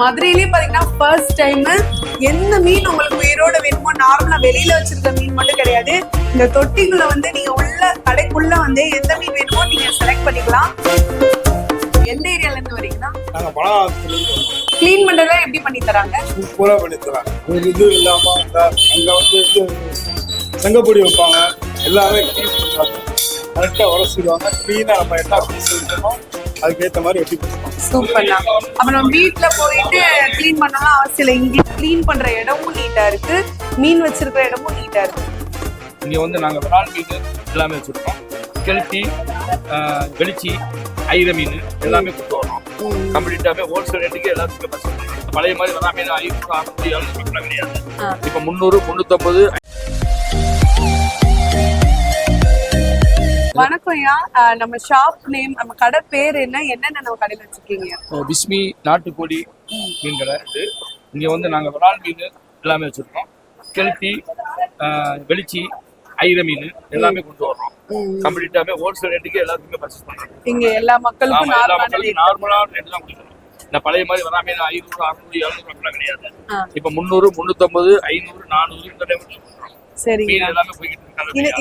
மதுரையிலேயே பாத்தீங்கன்னா first time எந்த மீன் உங்களுக்கு உயிரோட வேணுமோ நார்மலா வெளியில வச்சிருக்க மீன் மட்டும் கிடையாது. இந்த தொட்டிக்குள்ள வந்து நீங்க உள்ள கடைக்குள்ள வந்து எந்த மீன் வேணுமோ நீங்க செலக்ட் பண்ணிக்கலாம். எந்த ஏரியால இருந்து வரீங்கன்னா நாங்கள் பணத்துலேருந்து க்ளீன் பண்றதெல்லாம் எப்படி பண்ணி தராங்க? சூப்பராக பண்ணி தராங்க. ஒரு இது இல்லாமல் இந்த அங்கே வந்து செங்கப்பொடி வைப்பாங்க. எல்லாமே க்ளீன் பண்ணுறாங்க கரெக்டாக உரசிடுவாங்க. க்ளீனாக நம்ம என்ன பீஸ் இருக்கணுமோ அதுக்கேற்ற மாதிரி வெட்டி கொடுப்போம். சூப்பர்ண்ணா அப்ப நம்ம வீட்ல போயிட்டு க்ளீன் பண்ணலாம். அவசியம் இல்லை இங்க க்ளீன் பண்ற இடமும் நீட்டா இருக்கு. மீன் வச்சிருக்கிற இடமும் நீட்டா இருக்கு. இங்கே வந்து நாங்கள் விரால் மீன் எல்லாமே வச்சுருக்கோம். கெளுத்தி ஆஹ், வெளிச்சி ஐர மீன் எல்லாமே கொண்டு வரோம் கம்ப்ளீட்டாகவே ஹோல்சேல் ரேட்டுக்கு எல்லாத்துக்கும் பழைய மாதிரி வரா மீன் ஐநூறு அறுநூறு எழுநூறு கிடையாது. இப்போ முந்நூறு முந்நூற்றம்பது வணக்கம் அஹ் நம்ம ஷாப் நேம் நம்ம கடை பேர் என்ன? என்னென்ன நம்ம கடையில வச்சிருக்கீங்க? பிஸ்மி நாட்டுக்கோழி மீன் கடை இது. இங்கே வந்து நாங்கள் விரால் மீன் எல்லாமே வச்சுருக்கோம். ஆஹ், வெளிச்சி ஐர மீன் எல்லாமே கொண்டு வரோம் கம்ப்ளீட்டாகவே ஹோல்சேல் ரேட்டுக்கு எல்லாத்துக்குமே பர்ச்சேஸ் பண்ணுறோம் இங்க எல்லா மக்களுக்கும் எல்லா மக்களுக்கும். நார்மலான ரேட் தான் கொடுக்கணும் இந்த பழைய மாதிரி வரா மீன் ஐநூறு அறுநூறு எழுநூறு அப்படிலாம் கிடையாது. இப்ப முந்நூறு முந்நூத்தம்பது ஐநூறு நானூறு இந்த டைம் சரிங்க. எல்லாமே போய்கிட்டு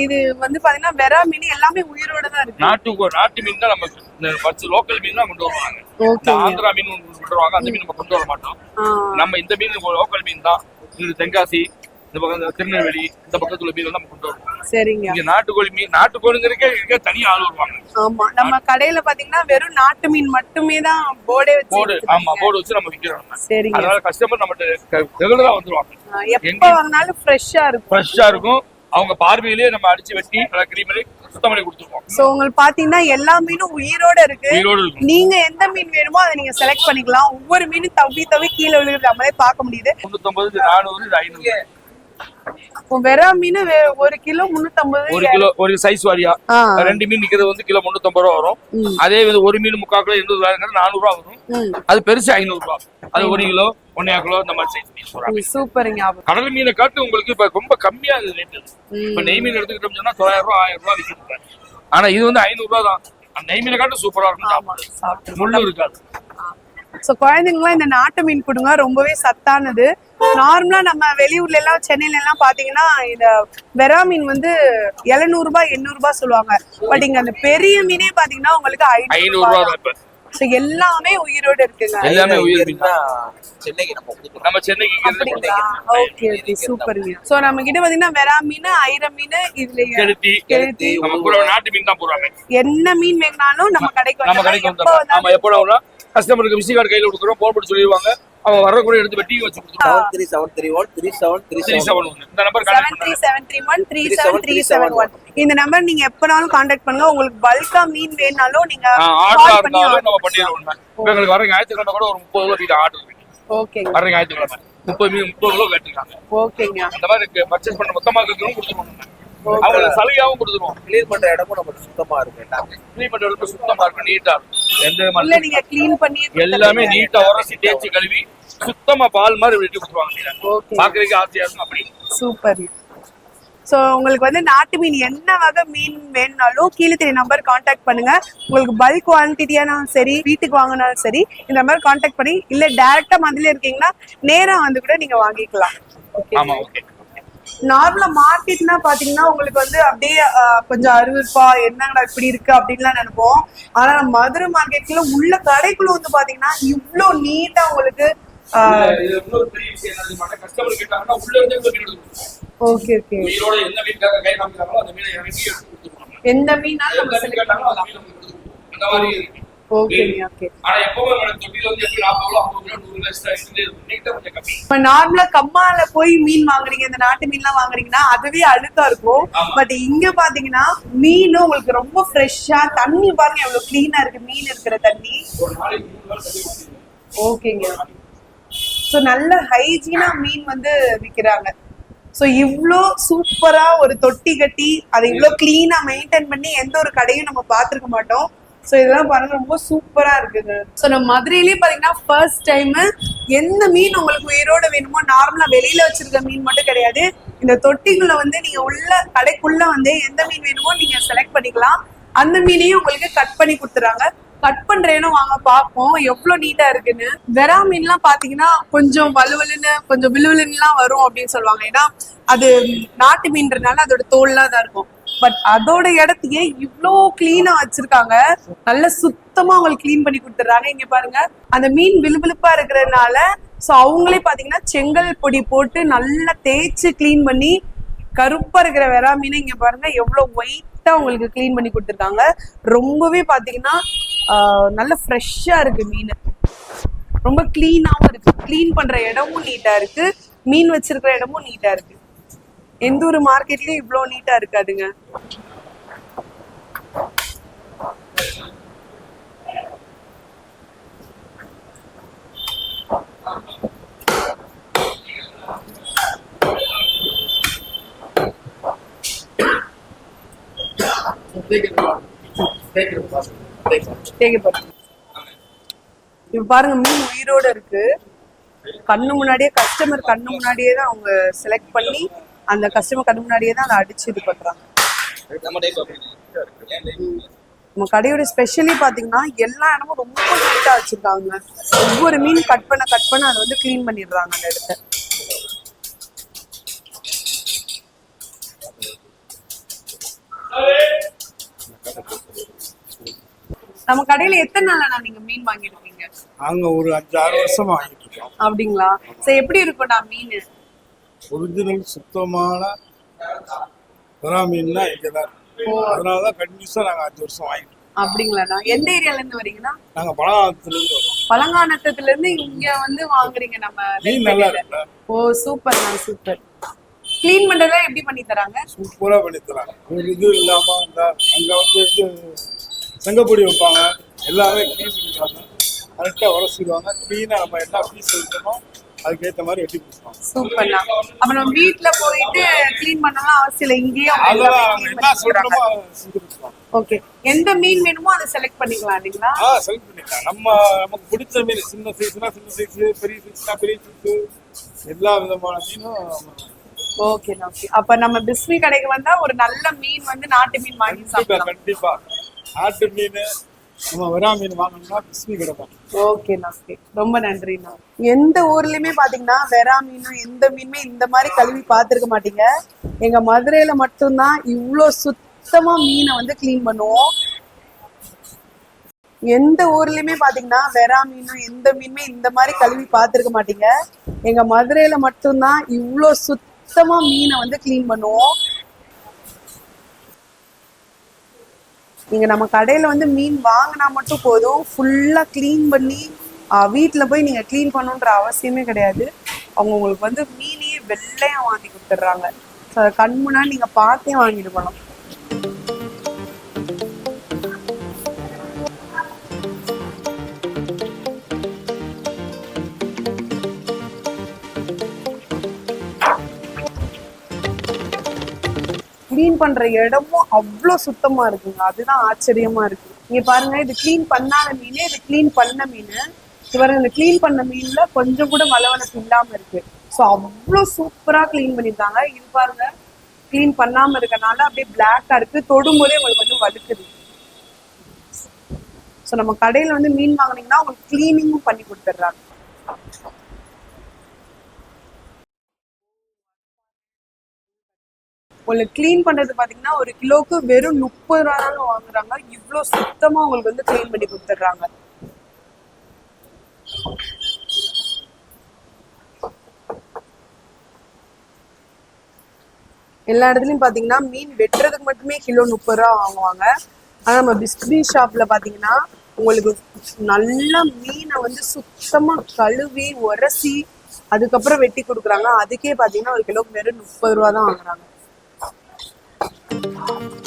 இது வந்து பாத்தீங்கன்னா வெறா மீன் எல்லாமே உயிரோட தான் இருக்கு. நாட்டு நாட்டு மீன் தான் நமக்கு இந்த பத்து லோக்கல் மீன் தான் கொண்டு வருவாங்க. இந்த ஓகேங்க. ஆந்திரா மீன் ஒன்று கொண்டு வருவாங்க அந்த மீன் நம்ம கொண்டு வர மாட்டோம். ஆ, நம்ம இந்த மீன் லோக்கல் மீன் தான். இது தென்காசி இந்த பக்கம் திருநெல்வேலி இந்த பக்கத்துல மீன் நம்ம கொண்டு வருவோம் சரிங்க. இங்க நாட்டுக்கோழி மீன் நாட்டுக்கோழிங்கிறக்கே இருக்க தனியா ஆள் வருவாங்க. ஆமா நம்ம கடையில பாத்தீங்கன்னா வெறும் நாட்டு மீன் மட்டுமே தான் போர்டே வச்சு போர்டு ஆமா. போர்டு வச்சு நம்ம விற்கிறோம் நம்ம. சரிங்க. அதனால கஸ்டமர் நம்மகிட்ட ரெகுலரா வந்துருவாங்க. எப்ப வாங்கினாலும் ஃப்ரெஷ்ஷா இருக்கும். ஃப்ரெஷ்ஷா இருக்கும். அவங்க பார்வையிலேயே நம்ம அடிச்சு வெட்டி நல்லா கிரீம் பண்ணி சுத்தம் பண்ணி கொடுத்துருவோம். சோ உங்களுக்கு பாத்தீங்கன்னா எல்லா மீனும் உயிரோட இருக்கு. உயிரோடு நீங்க எந்த மீன் வேணுமோ அதை நீங்க செலக்ட் பண்ணிக்கலாம். ஒவ்வொரு மீனும் தவி தவி கீழே விழுகிறது நம்மளே பார்க்க முடியுது. முன்னூத்தொன்பது இது நானூறு ஐநூறு. வெறா மீன் ஒரு கிலோ முன்னூத்தம்பது ஒரு கிலோ ஒரு சைஸ் வாரியா. ரெண்டு மீன் நிக்கிறது வந்து கிலோ முன்னூத்தம்பது ரூபா வரும். அதே வந்து ஒரு மீன் முக்கால் கிலோ எண்பது ரூபாய்ங்கிறது நானூறு ரூபா வரும். அது பெருசு ஐநூறு ரூபா. அது ஒரு கிலோ ஒன்னே கிலோ இந்த மாதிரி சைஸ் மீன் சொல்றாங்க ம், சூப்பருங்க கடல் மீனை காட்டு உங்களுக்கு இப்ப ரொம்ப கம்மியா ரேட்டு. இப்ப நெய் மீன் எடுத்துக்கிட்டோம்னு சொன்னா தொள்ளாயிரம் ரூபா ஆயிரம் ரூபா விற்கிறது ஆனா இது வந்து ஐநூறு ரூபா தான். அந்த நெய் மீனை காட்டு சூப்பரா இருக்கும். முள்ளு இருக்காது. ஸோ குழந்தைங்களாம் இந்த நாட்டு மீன் கொடுங்க. ரொம்பவே சத்தானது. நார்மலா நம்ம வெளியூர்ல எல்லாம் சென்னையில எல்லாம் பாத்தீங்கன்னா இந்த வெறா மீன் வந்து 700 ரூபாய் 800 ரூபாய் சொல்லுவாங்க. பட் இங்க அந்த பெரிய மீனே பாத்தீங்கன்னா உங்களுக்கு ஐநூறு ரூபா தான் இப்ப. ஸோ எல்லாமே உயிரோட இருக்குங்க. எல்லாமே உயிர் மீன். சென்னைக்கு நம்ம சென்னைக்கு ஓகே ஸோ கிட்ட பாத்தீங்கன்னா வெறா மீன் ஐர மீன் இதுல கெளுத்தி கெளுத்தி. நம்ம கூட நாட்டு மீன் தான் போடுறாங்க என்ன மீன் வேணாலும் நம்ம கடைக்கு நம்ம. கடைக்கு வந்தாலும் நம்ம எப்போ கஸ்டமருக்கு விசி கார்டு கையில கொடுக்குறோம் போன் போட்டு சொல்லிடுவாங்க. அவங்க வர கூட எடுத்து வெட்டி வச்சு three seven three one three seven three three seven ஒன்று இந்த நம்பர் செவன் த்ரீ பண்ணுங்க seven three one three seven three seven one இந்த நம்பர் நீங்க எப்பனாலும் காண்டாக்ட் பண்ணுங்க. உங்களுக்கு பல்கா மீன் வேணாலும் நீங்க ஆர்டரா இருந்தாலும் நம்ம பண்ணிடுவோம் இப்ப எங்களுக்கு வர ஞாயிற்றுக்கிழமை கூட ஒரு முப்பது கிலோ வீட்டு ஆர்டர் ஓகேங்க வர ஞாயிற்றுக்கிழமை முப்பது மீன் முப்பது கிலோ கேட்டிருக்காங்க ஓகேங்க அந்த மாதிரி பர்ச்சேஸ் பண்ண மொத்தமா இருக்கிறவங்க கொடுத்துருவோம் நம்ம அவங்களுக்கு சலுகையாவும் கொடுத்துருவோம். கிளியர் பண்ற இடமும் நமக்கு சுத்தமா எல்லாமே. க்ளீன் பண்ற இடத்துல சுத்தமா இருக்கும் நீட்டா எந்த நீங்க க்ளீன் பண்ணி எல்லாமே நீட்டா உரசி தேய்ச்சி கழுவி சுத்தமா பால் மாதிரி வெட்டி கொடுத்துருவாங்க பாக்குறதுக்கு ஆசையா இருக்கும் அப்படி. சூப்பர் சோ உங்களுக்கு வந்து நாட்டு மீன் என்ன வகை மீன் வேணும்னாலும் கீழே தெரிய நம்பர் காண்டாக்ட் பண்ணுங்க. உங்களுக்கு பல்க் குவான்டிட்டியானாலும் சரி வீட்டுக்கு வாங்கினாலும் சரி இந்த மாதிரி காண்டாக்ட் பண்ணி இல்ல டைரக்டா மதுல இருக்கீங்கன்னா நேரா வந்து கூட நீங்க வாங்கிக்கலாம். ஓகே நார்மலா மார்க்கெட்னா பாத்தீங்கன்னா உங்களுக்கு வந்து அப்படியே கொஞ்சம் அருவருப்பா என்னங்கடா இப்படி இருக்கு அப்படின்லாம் நினைப்போம். ஆனா மதுரை மார்க்கெட்ல உள்ள கடைக்குள்ள வந்து பாத்தீங்கன்னா இவ்ளோ நீட்டா உங்களுக்கு ஓகே ஓகே எந்த மீனாலும் மீன் மீனை இப்ப நார்மலா கம்மால போய் மீன் வாங்குறீங்க இந்த நாட்டு மீன்லாம் வாங்குறீங்கன்னா அதுவே அழுக்கா இருக்கும். பட் இங்க பாத்தீங்கன்னா மீன் உங்களுக்கு ரொம்ப ஃப்ரெஷ்ஷா தண்ணி பாருங்க எவ்வளவு கிளீனா இருக்கு மீன் இருக்கிற தண்ணி. ஓகேங்க. சோ நல்ல ஹைஜீனா மீன் வந்து விக்கிறாங்க. சோ இவ்ளோ சூப்பரா ஒரு தொட்டி கட்டி அதை இவ்ளோ கிளீனா மெயின்டைன் பண்ணி எந்த ஒரு கடையும் நம்ம பார்த்திருக்க மாட்டோம். சோ இதெல்லாம் பாருங்க ரொம்ப சூப்பரா இருக்குது. சோ நம்ம மதுரையிலேயே பாத்தீங்கன்னா ஃபர்ஸ்ட் டைம் எந்த மீன் உங்களுக்கு உயிரோட வேணுமோ நார்மலா வெளியில வச்சிருக்க மீன் மட்டும் கிடையாது. இந்த தொட்டிக்குள்ள வந்து நீங்க உள்ள கடைக்குள்ள வந்து எந்த மீன் வேணுமோ நீங்க செலக்ட் பண்ணிக்கலாம். அந்த மீனையும் உங்களுக்கு கட் பண்ணி கொடுத்துறாங்க. கட் பண்ற வாங்க பார்ப்போம் எவ்வளவு நீட்டா இருக்குன்னு. வெரா மீன்லாம் பாத்தீங்கன்னா கொஞ்சம் வலுவலுன்னு கொஞ்சம் விழுவிலுன்னுலாம் வரும் அப்படின்னு சொல்லுவாங்க. ஏன்னா அது நாட்டு மீன்றனால அதோட தோல்லாம் தான் இருக்கும். பட் அதோட இடத்தையே இவ்வளோ கிளீனா வச்சிருக்காங்க. நல்ல சுத்தமா அவங்களுக்கு க்ளீன் பண்ணி கொடுத்துறாங்க இங்க பாருங்க. அந்த மீன் விழுவிழுப்பா இருக்கிறதுனால சோ அவங்களே பாத்தீங்கன்னா செங்கல் பொடி போட்டு நல்லா தேய்ச்சி க்ளீன் பண்ணி கருப்பா இருக்கிற வெறா மீனை இங்க பாருங்க எவ்வளவு ஒயிட்டா உங்களுக்கு க்ளீன் பண்ணி கொடுத்துருக்காங்க. ரொம்பவே பாத்தீங்கன்னா நல்ல ஃப்ரெஷ்ஷா இருக்கு மீன். ரொம்ப கிளீனாவும் இருக்கு. க்ளீன் பண்ற இடமும் நீட்டா இருக்கு. மீன் வச்சிருக்கிற இடமும் நீட்டா இருக்கு. எந்த ஒரு மார்க்கெட்லயும் இவ்வளவு நீட்டா இருக்காதுங்க. பாருங்க மீன் உயிரோட இருக்கு. கண்ணு முன்னாடியே கஸ்டமர் கண்ணு முன்னாடியே தான் அவங்க செலக்ட் பண்ணி அந்த கஸ்டமர் கண்ணு முன்னாடியே தான் அதை அடிச்சு இது பண்றாங்க. நம்ம கடையோட ஸ்பெஷலி பாத்தீங்கன்னா எல்லா இடமும் ரொம்ப நீட்டா வச்சிருக்காங்க. ஒவ்வொரு மீன் கட் பண்ண கட் பண்ண அதை வந்து க்ளீன் பண்ணிடுறாங்க அந்த இடத்த. நம்ம கடையில எத்தனை நாளா நீங்க மீன் வாங்கிருக்கீங்க நாங்க ஒரு அஞ்சு ஆறு வருஷமா வாங்கிட்டு இருக்கோம். அப்படிங்களா? சரி எப்படி இருக்கும்டா மீன்? ஒரிஜினல் சுத்தமான புறா மீன்னா இங்கே தான். அதனால தான் கண்டினியூஸாக நாங்கள் அஞ்சு வருஷம் வாங்கிட்டு இருக்கோம் அப்படிங்களாண்ணா? எந்த ஏரியால இருந்து வரீங்கன்னா நாங்கள் பழகாலத்துலேருந்து வரோம் பழங்கானத்துல இருந்து இங்க வந்து வாங்குறீங்க நம்ம ஓ சூப்பர்ண்ணா சூப்பர். க்ளீன் பண்றதெல்லாம் எப்படி பண்ணி தராங்க? சூப்பராக பண்ணி தராங்க. ஒரு இது இல்லாமல் இந்த அங்கே வந்து இது செங்கப்பொடி வைப்பாங்க. எல்லாமே க்ளீன் பண்ணிடுவாங்க கரெக்டாக உரசிடுவாங்க. க்ளீனாக நம்ம என்ன பீஸ் வைக்கணுமோ அதுக்கேற்ற மாதிரி வெட்டி கொடுப்பாங்க சூப்பர்ண்ணா அப்ப நம்ம வீட்ல போயிட்டு க்ளீன் பண்ணலாம் அவசியம் இல்லை. இங்கேயே என்ன செஞ்சு கொடுப்பாங்க ஓகே எந்த மீன் வேணுமோ அதை செலக்ட் பண்ணிக்கலாம் இல்லைங்களா? ஆ செலக்ட் பண்ணிக்கலாம். நம்ம நமக்கு பிடிச்ச மீன் சின்ன சைஸ்னா சின்ன சைஸ் பெரிய சைஸ்னா பெரிய சைஸ் எல்லா விதமான மீனும் ஓகேண்ணா ஓகே அப்ப நம்ம பிஸ்மி கடைக்கு வந்தா ஒரு நல்ல மீன் வந்து நாட்டு மீன் வாங்கி சாப்பிடலாம். கண்டிப்பா. நாட்டு மீன் நம்ம வரா மீன் வாங்கணும்னா பிஸ்மி கிடைக்கும் ஓகேண்ணா ஓகே ரொம்ப நன்றிண்ணா. எந்த ஊர்லயுமே பாத்தீங்கன்னா வெறா மீனும் எந்த மீனுமே இந்த மாதிரி கழுவி பாத்துருக்க மாட்டீங்க. எங்க மதுரையில மட்டும்தான் இவ்ளோ சுத்தமா மீனை வந்து கிளீன் பண்ணுவோம். எந்த ஊர்லயுமே பாத்தீங்கன்னா வெறா மீனும் எந்த மீனுமே இந்த மாதிரி கழுவி பாத்துருக்க மாட்டீங்க. எங்க மதுரையில மட்டும்தான் இவ்ளோ சுத்தமா மீனை வந்து கிளீன் பண்ணுவோம். நீங்க நம்ம கடையில வந்து மீன் வாங்கினா மட்டும் போதும். ஃபுல்லா க்ளீன் பண்ணி ஆஹ், போய் நீங்க க்ளீன் பண்ணுன்ற அவசியமே கிடையாது. அவங்க உங்களுக்கு வந்து மீனையே வெள்ளையாக வாங்கி கொடுத்துட்றாங்க. ஸோ கண் முன்னாடி நீங்க பார்த்தே வாங்கிட்டு போகலாம் க்ளீன் பண்ற இடமும் அவ்வளோ சுத்தமா இருக்குங்க. அதுதான் ஆச்சரியமா இருக்கு. இங்க பாருங்க இது க்ளீன் பண்ணாத மீன் இது க்ளீன் பண்ண மீன். இவர் இந்த க்ளீன் பண்ண மீன்ல கொஞ்சம் கூட வளவளப்பு இல்லாம இருக்கு. ஸோ அவ்வளோ சூப்பரா க்ளீன் பண்ணியிருந்தாங்க இது பாருங்க க்ளீன் பண்ணாம இருக்கனால அப்படியே பிளாக்கா இருக்கு. தொடும்போதே உங்களுக்கு வந்து வலுக்குது ஸோ நம்ம கடையில வந்து மீன் வாங்குனீங்கன்னா உங்களுக்கு க்ளீனிங்கும் பண்ணி கொடுத்துட்றாங்க. உங்களுக்கு க்ளீன் பண்றது பாத்தீங்கன்னா ஒரு கிலோக்கு வெறும் முப்பது ரூபா தாங்க வாங்குறாங்க. இவ்ளோ சுத்தமா உங்களுக்கு வந்து க்ளீன் பண்ணி கொடுத்துட்றாங்க. எல்லா இடத்துலயும் பாத்தீங்கன்னா மீன் வெட்டுறதுக்கு மட்டுமே கிலோ முப்பது ரூபா வாங்குவாங்க. ஆனா நம்ம பிஸ்கி ஷாப்ல பாத்தீங்கன்னா உங்களுக்கு நல்லா மீனை வந்து சுத்தமா கழுவி உரசி அதுக்கப்புறம் வெட்டி கொடுக்குறாங்க. அதுக்கே பாத்தீங்கன்னா ஒரு கிலோக்கு வெறும் முப்பது ரூபா தான் வாங்குறாங்க. Thank you.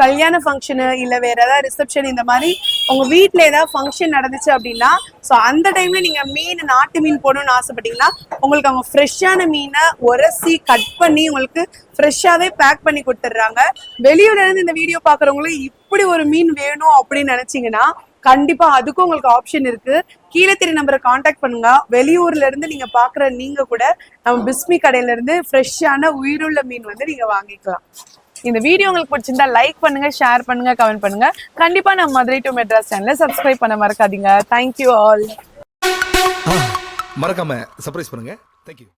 கல்யாண ஃபங்க்ஷனு இல்லை வேற ஏதாவது ரிசப்ஷன் இந்த மாதிரி உங்க வீட்டில் ஏதாவது ஃபங்க்ஷன் நடந்துச்சு அப்படின்னா ஸோ அந்த டைம்ல நீங்க மீன் நாட்டு மீன் போடணும்னு ஆசைப்பட்டீங்கன்னா உங்களுக்கு அவங்க ஃப்ரெஷ்ஷான மீனை உரசி கட் பண்ணி உங்களுக்கு ஃப்ரெஷ்ஷாவே பேக் பண்ணி கொடுத்துட்றாங்க. வெளியூர்ல இருந்து இந்த வீடியோ பாக்குறவங்களுக்கு இப்படி ஒரு மீன் வேணும் அப்படின்னு நினைச்சீங்கன்னா கண்டிப்பா அதுக்கும் உங்களுக்கு ஆப்ஷன் இருக்கு. கீழே தெரிய நம்பரை காண்டாக்ட் பண்ணுங்க. வெளியூர்ல இருந்து நீங்க பாக்குற நீங்க கூட நம்ம பிஸ்மி கடையில இருந்து ஃப்ரெஷ்ஷான உயிருள்ள மீன் வந்து நீங்க வாங்கிக்கலாம். இந்த வீடியோ உங்களுக்கு பிடிச்சிருந்தா லைக் பண்ணுங்க ஷேர் பண்ணுங்க கமெண்ட் பண்ணுங்க. கண்டிப்பா நம்ம மதுரை டு மெட்ராஸ் சேனல சப்ஸ்கிரைப் பண்ண மறக்காதீங்க. தேங்க்யூ ஆல் மறக்காம சர்ப்ரைஸ் பண்ணுங்க. Thank you